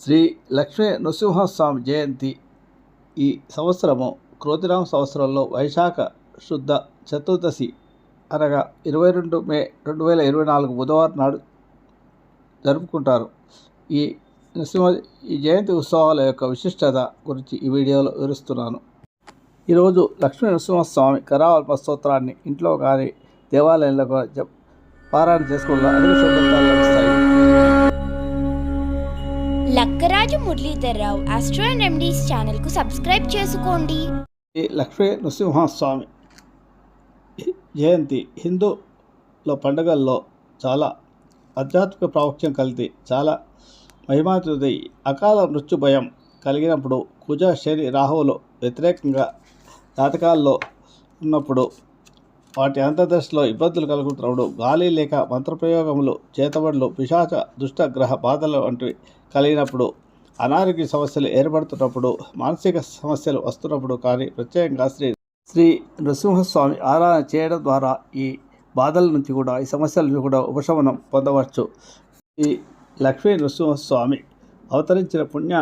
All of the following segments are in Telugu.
శ్రీ లక్ష్మీ నృసింహస్వామి జయంతి ఈ సంవత్సరము క్రోతిరామ సంవత్సరంలో వైశాఖ శుద్ధ చతుర్దశి అనగా ఇరవై రెండు మే రెండు వేల ఇరవై నాలుగు బుధవారం నాడు జరుపుకుంటారు. ఈ నృసింహ ఈ జయంతి ఉత్సవాల యొక్క విశిష్టత గురించి ఈ వీడియోలో వివరిస్తున్నాను. ఈరోజు లక్ష్మీ నృసింహస్వామి కరావల్ప స్తోత్రాన్ని ఇంట్లో కానీ దేవాలయంలో కానీ జప్- పారాయణ చేసుకోవడం అధిక శుభ్రతాలు లభిస్తాయి. Lakkaraju Muralidhar Rao astro and remedies ఛానల్కు సబ్స్క్రైబ్ చేసుకోండి. లక్ష్మీ నృసింహస్వామి జయంతి హిందూల పండుగల్లో చాలా ఆధ్యాత్మిక ప్రాముఖ్యం కలిగి చాలా మహిమాతుది అకాల మృత్యు భయం కలిగినప్పుడు కుజ శని రాహువులు వ్యతిరేకంగా జాతకాల్లో ఉన్నప్పుడు వాటి అంతర్దశలో ఇబ్బందులు కలుగుతున్నప్పుడు గాలి లేక మంత్రప్రయోగములు చేతబడులు పిశాచ దుష్టగ్రహ బాధలు వంటివి కలిగినప్పుడు అనారోగ్య సమస్యలు ఏర్పడుతున్నప్పుడు మానసిక సమస్యలు వస్తున్నప్పుడు కానీ ప్రత్యేకంగా శ్రీ శ్రీ నృసింహస్వామి ఆరాధన చేయడం ద్వారా ఈ బాధల నుంచి కూడా ఈ సమస్యల నుంచి కూడా ఉపశమనం పొందవచ్చు. ఈ లక్ష్మీ నృసింహస్వామి అవతరించిన పుణ్య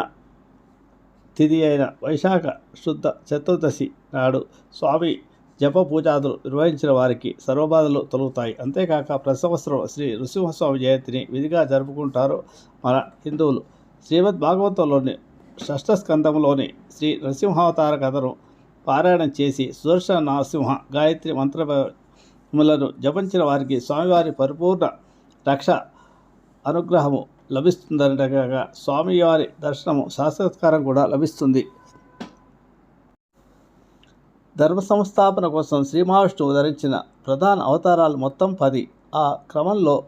తిథి అయిన వైశాఖ శుద్ధ చతుర్దశి నాడు స్వామి జప పూజాదులు నిర్వహించిన వారికి సర్వబాధలు తొలగుతాయి. అంతేకాక ప్రతి సంవత్సరం శ్రీ నృసింహస్వామి జయంతిని విధిగా జరుపుకుంటారు మన హిందువులు. శ్రీమద్ భాగవతంలోని షష్ఠ స్కందంలోని శ్రీ నరసింహావతార కథను పారాయణం చేసి సుదర్శన నరసింహ గాయత్రి మంత్రములను జపించిన వారికి స్వామివారి పరిపూర్ణ రక్ష అనుగ్రహము లభిస్తుందనగా స్వామివారి దర్శనము సాక్షాత్కారం కూడా లభిస్తుంది. ధర్మ సంస్థాపన కోసం శ్రీ మహావిష్ణువు ధరించిన ప్రధాన అవతారాలు మొత్తం పది. ఆ క్రమంలో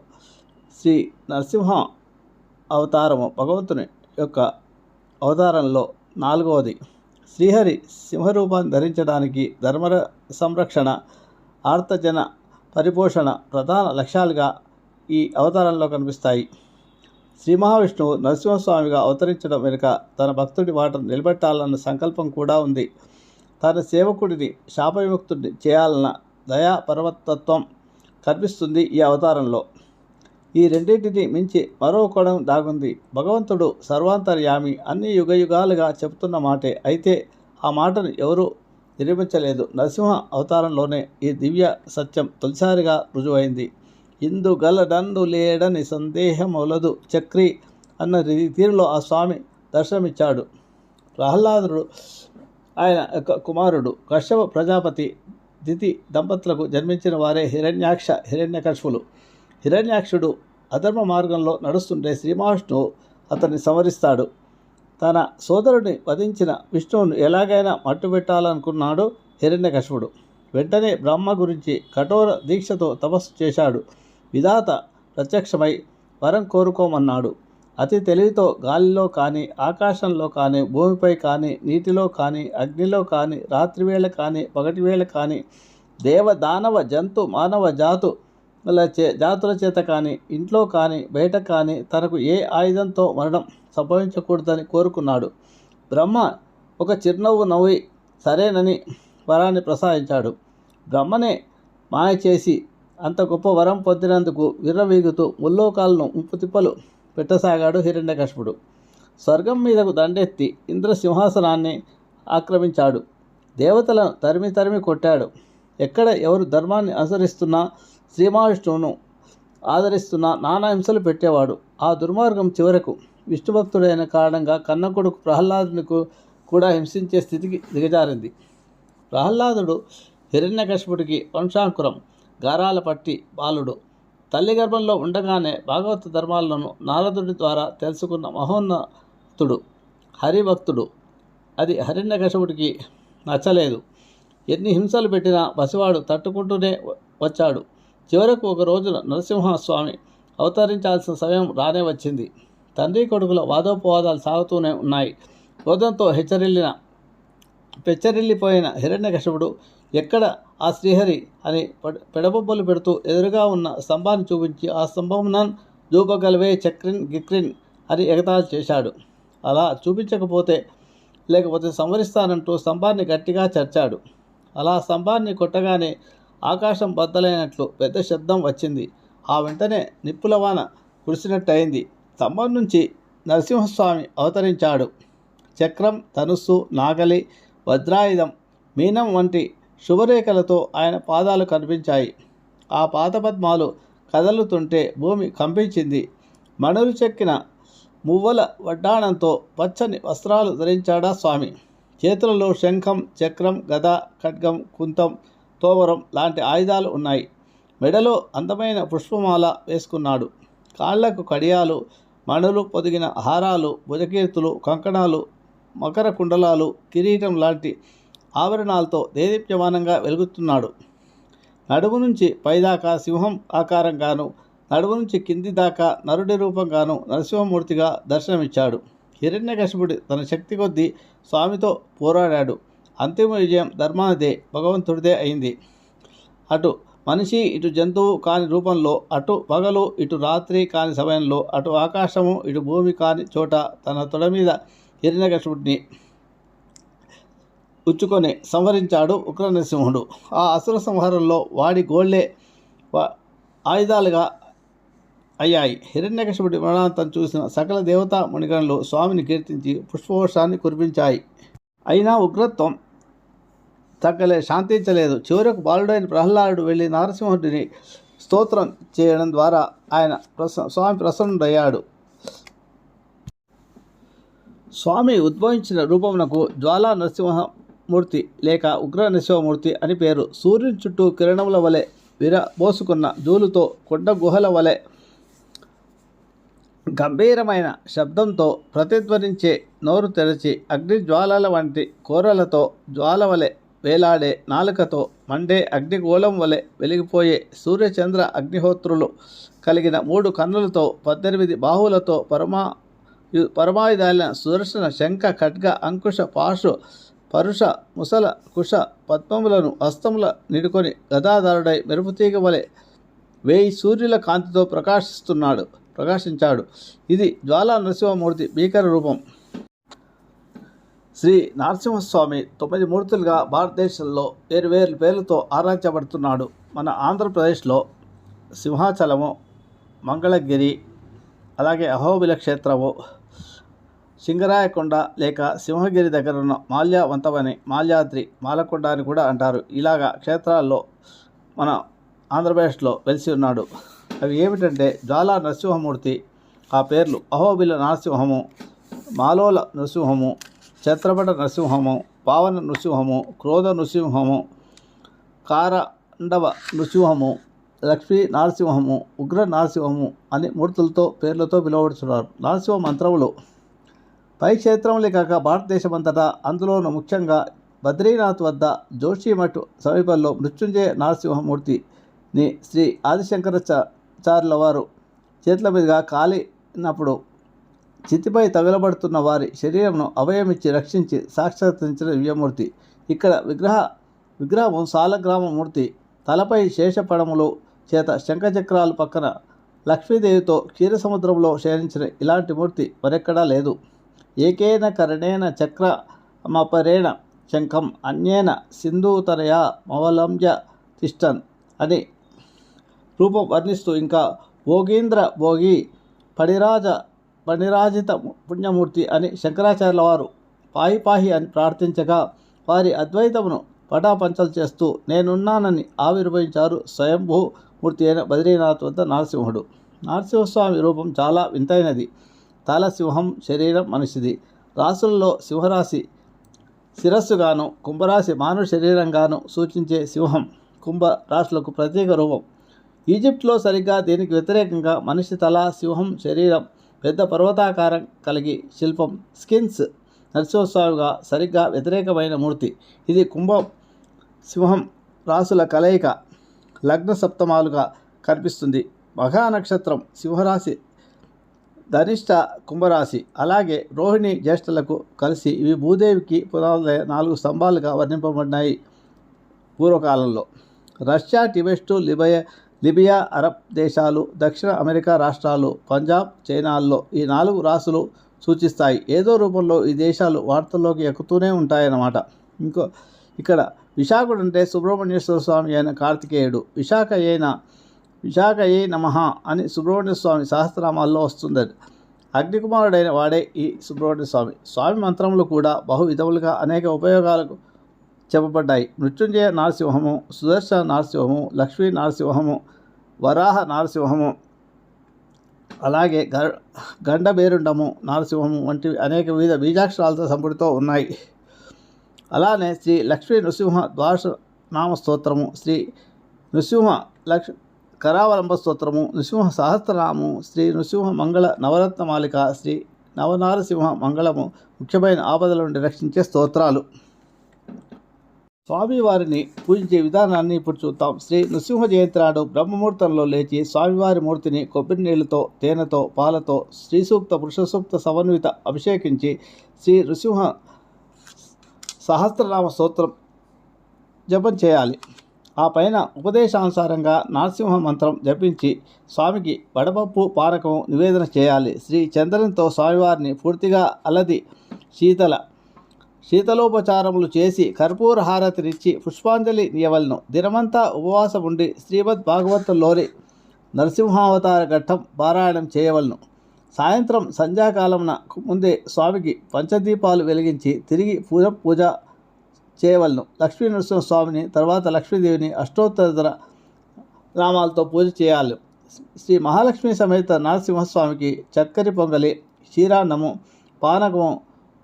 శ్రీ నరసింహ అవతారము భగవంతుని యొక్క అవతారంలో నాలుగవది. శ్రీహరి సింహరూపాన్ని ధరించడానికి ధర్మ సంరక్షణ ఆర్తజన పరిపోషణ ప్రధాన లక్ష్యాలుగా ఈ అవతారంలో కనిపిస్తాయి. శ్రీ మహావిష్ణువు నరసింహస్వామిగా అవతరించడం వెనుక తన భక్తుడి మాటను నిలబెట్టాలన్న సంకల్పం కూడా ఉంది. తన సేవకుడిని శాపవిముక్తుడిని చేయాలన్న దయా పర్వతత్వం కనిపిస్తుంది ఈ అవతారంలో. ఈ రెండింటిని మించి మరో కోణం దాగుంది. భగవంతుడు సర్వాంతర్యామి అన్ని యుగయుగాలుగా చెబుతున్న మాటే. అయితే ఆ మాటను ఎవరూ నిర్మించలేదు. నరసింహ అవతారంలోనే ఈ దివ్య సత్యం తొలిసారిగా రుజువైంది. ఇందు గలడందు లేడని సందేహం ఒలదు చక్రి అన్న తీరులో ఆ స్వామి దర్శనమిచ్చాడు. ప్రహ్లాదుడు ఆయన యొక్క కుమారుడు కశ్యప ప్రజాపతి దితి దంపతులకు జన్మించిన వారే హిరణ్యాక్ష హిరణ్యకశువులు హిరణ్యాక్షుడు అధర్మ మార్గంలో నడుస్తుంటే శ్రీమహావిష్ణువు అతన్ని సంవరిస్తాడు. తన సోదరుడిని వధించిన విష్ణువును ఎలాగైనా మట్టుబెట్టాలనుకున్నాడు హిరణ్యకశిపుడు వెంటనే బ్రహ్మ గురించి కఠోర దీక్షతో తపస్సు చేశాడు. విధాత ప్రత్యక్షమై వరం కోరుకోమన్నాడు. అతి తెలివితో గాలిలో కానీ ఆకాశంలో కానీ భూమిపై కానీ నీటిలో కానీ అగ్నిలో కానీ రాత్రివేళ కానీ పగటివేళ కానీ దేవ దానవ జంతు మానవ జాతు చే జాతుల చేత కానీ ఇంట్లో కానీ బయట కానీ తనకు ఏ ఆయుధంతో మరణం సంభవించకూడదని కోరుకున్నాడు. బ్రహ్మ ఒక చిరునవ్వు నవ్వి సరేనని వరాన్ని ప్రసాదించాడు. బ్రహ్మనే మాయ చేసి అంత గొప్ప వరం పొందినందుకు విర్రవీగుతూ ముల్లోకాలను ముప్పు తిప్పలు పెట్టసాగాడు హిరణ్యకశపుడు. స్వర్గం మీదకు దండెత్తి ఇంద్ర సింహాసనాన్ని ఆక్రమించాడు. దేవతలను తరిమి తరిమి కొట్టాడు. ఎక్కడ ఎవరు ధర్మాన్ని అనుసరిస్తున్నా శ్రీమహావిష్ణువును ఆదరిస్తున్న నానా హింసలు పెట్టేవాడు. ఆ దుర్మార్గం చివరకు విష్ణుభక్తుడైన కారణంగా కన్న కొడుకు ప్రహ్లాదునికు కూడా హింసించే స్థితికి దిగజారింది. ప్రహ్లాదుడు హిరణ్యకశపుడికి వంశాంకురం గారాల పట్టి బాలుడు. తల్లి గర్భంలో ఉండగానే భాగవత ధర్మాలను నారదుడి ద్వారా తెలుసుకున్న మహోన్నతుడు హరిభక్తుడు. అది హిరణ్యకశిపుడికి నచ్చలేదు. ఎన్ని హింసలు పెట్టినా పసివాడు తట్టుకుంటూనే వచ్చాడు. చివరకు ఒక రోజున నరసింహస్వామి అవతరించాల్సిన సమయం రానే వచ్చింది. తండ్రి కొడుకుల వాదోపవాదాలు సాగుతూనే ఉన్నాయి. క్రోధంతో హెచ్చరిల్లిన పెచ్చరిల్లిపోయిన హిరణ్యకశిపుడు ఎక్కడ ఆ శ్రీహరి అని పడ- పెడబొబ్బలు పెడుతూ ఎదురుగా ఉన్న స్తంభాన్ని చూపించి ఆ స్తంభమునన్ దూకగలవే చక్రిన్ గిక్రిన్ అని ఎగతాళి చేశాడు. అలా చూపించకపోతే లేకపోతే సంవరిస్తానంటూ స్తంభాన్ని గట్టిగా చర్చాడు. అలా స్తంభాన్ని కొట్టగానే ఆకాశం బద్దలైనట్లు పెద్ద శబ్దం వచ్చింది. ఆ వెంటనే నిప్పుల వాన కురిసినట్టయింది. స్తంభం నుంచి నరసింహస్వామి అవతరించాడు. చక్రం ధనుస్సు నాగలి వజ్రాయుధం మీనం వంటి శుభరేఖలతో ఆయన పాదాలు కనిపించాయి. ఆ పాదపద్మాలు కదలుతుంటే భూమి కంపించింది. మణులు చెక్కిన మువ్వల వడ్డాణంతో పచ్చని వస్త్రాలు ధరించాడా స్వామి? చేతులలో శంఖం చక్రం గద ఖడ్గం కుంతం తోవరం లాంటి ఆయుధాలు ఉన్నాయి. మెడలో అందమైన పుష్పమాల వేసుకున్నాడు. కాళ్ళకు కడియాలు మణులు పొదిగిన హారాలు భుజకీర్తులు కంకణాలు మకర కుండలాలు కిరీటం లాంటి ఆభరణాలతో దేదీప్యమానంగా వెలుగుతున్నాడు. నడుము నుంచి పైదాకా సింహం ఆకారంగాను నడుము నుంచి కింది దాకా నరుడి రూపంగాను నరసింహమూర్తిగా దర్శనమిచ్చాడు. హిరణ్యకశిపుడు తన శక్తి కొద్దీ స్వామితో పోరాడాడు. అంతిమ విజయం ధర్మానిదే భగవంతుడిదే అయింది. అటు మనిషి ఇటు జంతువు కాని రూపంలో అటు పగలు ఇటు రాత్రి కాని సమయంలో అటు ఆకాశము ఇటు భూమి కాని చోట తన తొడ మీద హిరణ్యకశిపుడిని ఉచ్చుకొని సంహరించాడు ఉగ్ర నరసింహుడు ఆ అసుర సంహారంలో వాడి గోళ్ళే ఆయుధాలుగా అయ్యాయి. హిరణ్యకశిపుడి మరణాంతం చూసిన సకల దేవతా మునిగణలు స్వామిని కీర్తించి పుష్పవర్షాన్ని కురిపించాయి. అయినా ఉగ్రత్వం తగ్గలే శాంతించలేదు. చివరకు బాలుడైన ప్రహ్లాదుడు వెళ్ళి నరసింహుడిని స్తోత్రం చేయడం ద్వారా ఆయన ప్రస స్వామి ప్రసన్నుడయ్యాడు. స్వామి ఉద్భవించిన రూపమునకు జ్వాలా మూర్తి లేక ఉగ్ర నరసింహమూర్తి అని పేరు. సూర్యుని చుట్టూ కిరణముల వలె విరబోసుకున్న జూలుతో కొండ గుహల వలె గంభీరమైన శబ్దంతో ప్రతిధ్వనించే నోరు తెరచి అగ్ని జ్వాలల వంటి కోరలతో జ్వాల వలె వేలాడే నాలుకతో మండే అగ్నిగోళం వలె వెలిగిపోయే సూర్యచంద్ర అగ్నిహోత్రులు కలిగిన మూడు కన్నులతో పద్దెనిమిది బాహువులతో పరమా పరమాయుధాలైన సుదర్శన శంఖ ఖడ్గ అంకుశ పాశు పరుష ముసల కుష పద్మములను హస్తముల నిడుకొని గదాధారుడై మెరుపుతీగ వలె వేయి సూర్యుల కాంతితో ప్రకాశిస్తున్నాడు ప్రకాశించాడు. ఇది జ్వాలా నరసింహమూర్తి భీకర రూపం. శ్రీ నరసింహస్వామి తొమ్మిది మూర్తులుగా భారతదేశంలో వేరు వేరు పేర్లతో ఆరాధించబడుతున్నాడు. మన ఆంధ్రప్రదేశ్లో సింహాచలము మంగళగిరి అలాగే అహోబిల క్షేత్రము సింగరాయకొండ లేక సింహగిరి దగ్గర ఉన్న మాల్యవంతమని మాల్యాద్రి మాలకొండ అని కూడా అంటారు. ఇలాగా క్షేత్రాల్లో మన ఆంధ్రప్రదేశ్లో వెలిసి ఉన్నాడు. అవి ఏమిటంటే జ్వాలా నరసింహమూర్తి ఆ పేర్లు. అహోబిల నరసింహము మాలోల నృసింహము ఛత్రపట నరసింహము పావన నృసింహము క్రోధ నృసింహము కారండవ నృసింహము లక్ష్మీ నరసింహము ఉగ్ర నరసింహము అని మూర్తులతో పేర్లతో పిలువబడుతున్నారు. నరసింహ మంత్రములు పై క్షేత్రములే కాక భారతదేశమంతటా అందులోనూ ముఖ్యంగా బద్రీనాథ్ వద్ద జోషిమఠ్ సమీపంలో మృత్యుంజయ నరసింహమూర్తిని శ్రీ ఆదిశంకరాచార్యుల వారు చేతుల మీదుగా కాలినప్పుడు చితిపై తగలబడుతున్న వారి శరీరంను అభయమిచ్చి రక్షించి సాక్షాత్కరించిన దివ్యమూర్తి. ఇక్కడ విగ్రహ విగ్రహము సాలగ్రామ మూర్తి తలపై శేషపడములు చేత శంఖచక్రాలు పక్కన లక్ష్మీదేవితో క్షీరసముద్రంలో శయనించిన ఇలాంటి మూర్తి మరెక్కడా లేదు. ఏకేన కరణేన చక్రమపరేణ శంఖం అన్యేన సింధూతనయా మవలంజ తిష్టన్ అని రూపం వర్ణిస్తూ ఇంకా భోగీంద్ర భోగి పడిరాజ పణిరాజిత పుణ్యమూర్తి అని శంకరాచార్యుల వారు పాయి పాహి అని ప్రార్థించగా వారి అద్వైతమును పటాపంచలు చేస్తూ నేనున్నానని ఆవిర్భవించారు స్వయంభూ మూర్తి అయిన బద్రీనాథ్ వద్ద నరసింహుడు. నరసింహస్వామి రూపం చాలా వింతైనది. తల సింహం శరీరం మనిషిది. రాసుల్లో సింహరాశి శిరస్సుగాను కుంభరాశి మానవ శరీరంగాను సూచించే సింహం కుంభ రాశులకు ప్రత్యేక రూపం. ఈజిప్ట్లో సరిగ్గా దీనికి వ్యతిరేకంగా మనిషి తల సింహం శరీరం పెద్ద పర్వతాకారం కలిగి శిల్పం స్కిన్స్ నరసింహస్వామిగా సరిగ్గా వ్యతిరేకమైన మూర్తి. ఇది కుంభం సింహం రాసుల కలయిక లగ్న సప్తమాలుగా కనిపిస్తుంది. మఘా నక్షత్రం సింహరాశి ధనిష్ట కుంభరాశి. అలాగే రోహిణి జ్యేష్ఠలకు కలిసి ఇవి భూదేవికి పునాదులై నాలుగు స్తంభాలుగా వర్ణింపబడినాయి పూర్వకాలంలో. Russia Tibesti Libya Libya Arab దేశాలు దక్షిణ అమెరికా రాష్ట్రాలు పంజాబ్ చైనాల్లో ఈ నాలుగు రాసులు సూచిస్తాయి. ఏదో రూపంలో ఈ దేశాలు వార్తల్లోకి ఎక్కుతూనే ఉంటాయన్నమాట. ఇంకో ఇక్కడ విశాఖడు అంటే సుబ్రహ్మణ్యేశ్వర స్వామి అయిన కార్తికేయుడు. విశాఖ అయిన విశాఖయే నమ అని సుబ్రహ్మణ్య స్వామి సహస్రనామాల్లో వస్తుంది అగ్నికుమారుడైన వాడే ఈ సుబ్రహ్మణ్య స్వామి స్వామి మంత్రములు కూడా బహు విధములుగా అనేక ఉపయోగాలకు చెప్పబడ్డాయి. మృత్యుంజయ నరసింహము సుదర్శన నరసింహము లక్ష్మీ నరసింహము వరాహ నరసింహము అలాగే గ గండబేరుండము నరసింహము వంటివి అనేక వివిధ బీజాక్షరాలతో సంపుటితో ఉన్నాయి. అలానే శ్రీ లక్ష్మీ నృసింహ ద్వారస నామ స్తోత్రము శ్రీ నృసింహ లక్ష కరావలంబ స్తోత్రము నృసింహ సహస్రనాము శ్రీ నృసింహ మంగళ నవరత్న మాలిక శ్రీ నవనారసింహ మంగళము ముఖ్యమైన ఆపదల నుండి రక్షించే స్తోత్రాలు. స్వామివారిని పూజించే విధానాన్ని ఇప్పుడు చూద్దాం. శ్రీ నృసింహ జయంతి నాడు బ్రహ్మముహూర్తంలో లేచి స్వామివారి మూర్తిని కొబ్బరి నీళ్ళతో తేనెతో పాలతో శ్రీ సూక్త పురుష సూక్త సమన్విత అభిషేకించి శ్రీ నృసింహ సహస్రనామ స్తోత్రం జపం చేయాలి. ఆ పైన ఉపదేశానుసారంగా నరసింహ మంత్రం జపించి స్వామికి వడపప్పు పారకం నివేదన చేయాలి. శ్రీ చంద్రంతో స్వామివారిని పూర్తిగా అలది శీతల శీతలోపచారములు చేసి కర్పూర హారతినిచ్చి పుష్పాంజలి నియవలను. దినమంతా ఉపవాసం ఉండి శ్రీమద్ భాగవతంలోని నరసింహావతార ఘట్టం పారాయణం చేయవలను. సాయంత్రం సంధ్యాకాలమున ముందే స్వామికి పంచదీపాలు వెలిగించి తిరిగి పూజ పూజ చేయవలను. లక్ష్మీ నరసింహస్వామిని తర్వాత లక్ష్మీదేవిని అష్టోత్తర నామాలతో పూజ చేయాలి. శ్రీ మహాలక్ష్మి సమేత నరసింహస్వామికి చక్కరి పొంగలి క్షీరాన్నము పానకము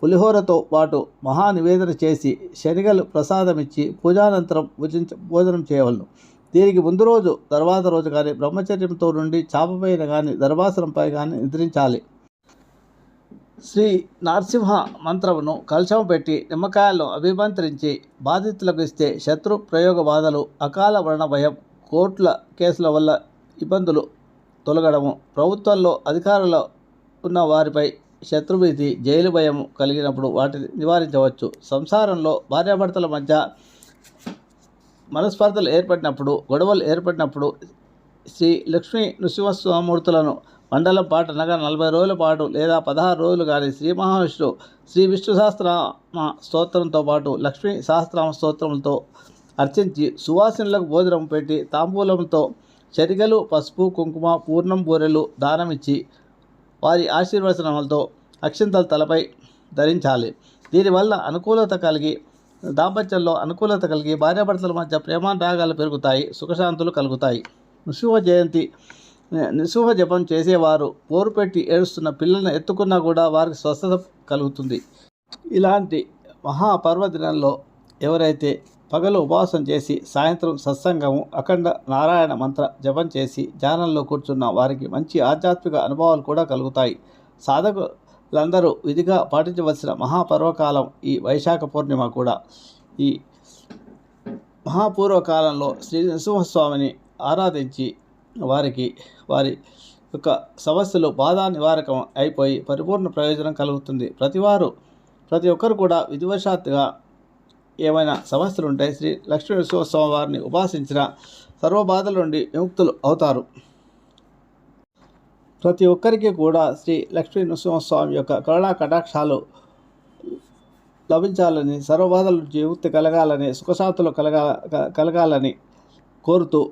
పులిహోరతో పాటు మహా నివేదన చేసి శనిగలు ప్రసాదమిచ్చి పూజానంతరం పూజించ భోజనం చేయవలను. దీనికి ముందు రోజు తర్వాత రోజు కానీ బ్రహ్మచర్యంతో నుండి చాపపైన కానీ దర్భాసనంపై కానీ నిద్రించాలి. శ్రీ నరసింహ మంత్రమును కలశం పెట్టి నిమ్మకాయలను అభిమంత్రించి బాధితులకు ఇస్తే శత్రు ప్రయోగ బాధలు అకాల మరణ భయం కోర్టుల కేసుల వల్ల ఇబ్బందులు తొలగడము ప్రభుత్వంలో అధికారులు ఉన్న వారిపై శత్రుభీతి జైలు భయం కలిగినప్పుడు వాటిని నివారించవచ్చు. సంసారంలో భార్యాభర్తల మధ్య మనస్పర్ధలు ఏర్పడినప్పుడు గొడవలు ఏర్పడినప్పుడు శ్రీ లక్ష్మీ నృసింహస్వామూర్తులను మండలం పాటు అనగా నలభై రోజుల పాటు లేదా పదహారు రోజులు కానీ శ్రీ మహావిష్ణు శ్రీ విష్ణు సహస్ర స్తోత్రంతో పాటు లక్ష్మీ సహస్రనామ స్తోత్రములతో అర్చించి సువాసనలకు భోజనం పెట్టి తాంబూలంతో శరిగలు పసుపు కుంకుమ పూర్ణం బూరెలు దానమిచ్చి వారి ఆశీర్వచనములతో అక్షింతల తలపై ధరించాలి. దీనివల్ల అనుకూలత కలిగి దాంపత్యంలో అనుకూలత కలిగి భార్యాభర్తల మధ్య ప్రేమానురాగాలు పెరుగుతాయి సుఖశాంతులు కలుగుతాయి. నృసింహ జయంతి నృసింహ జపం చేసేవారు. పోరు పెట్టి ఏడుస్తున్న పిల్లల్ని ఎత్తుకున్నా కూడా వారికి స్వస్థత కలుగుతుంది. ఇలాంటి మహాపర్వదినంలో ఎవరైతే పగలు ఉపవాసం చేసి సాయంత్రం సత్సంగము అఖండ నారాయణ మంత్ర జపం చేసి ధ్యానంలో కూర్చున్న వారికి మంచి ఆధ్యాత్మిక అనుభవాలు కూడా కలుగుతాయి. సాధకులందరూ విధిగా పాటించవలసిన మహాపర్వకాలం ఈ వైశాఖ పూర్ణిమ కూడా. ఈ మహాపూర్వకాలంలో శ్రీ నరసింహస్వామిని ఆరాధించి వారికి వారి యొక్క సమస్యలు బాధా నివారకం అయిపోయి పరిపూర్ణ ప్రయోజనం కలుగుతుంది. ప్రతివారు ప్రతి ఒక్కరు కూడా విధివశాత్తుగా ఏమైనా సమస్యలు ఉంటే శ్రీ లక్ష్మీ నరసింహస్వామి వారిని ఉపాసించిన సర్వ బాధల నుండి విముక్తులు అవుతారు. ప్రతి ఒక్కరికి కూడా శ్రీ లక్ష్మీ నరసింహస్వామి యొక్క కరుణా కటాక్షాలు లభించాలని సర్వబాధల నుంచి విముక్తి కలగాలని సుఖశాంతులు కలగా కలగాలని కోరుతూ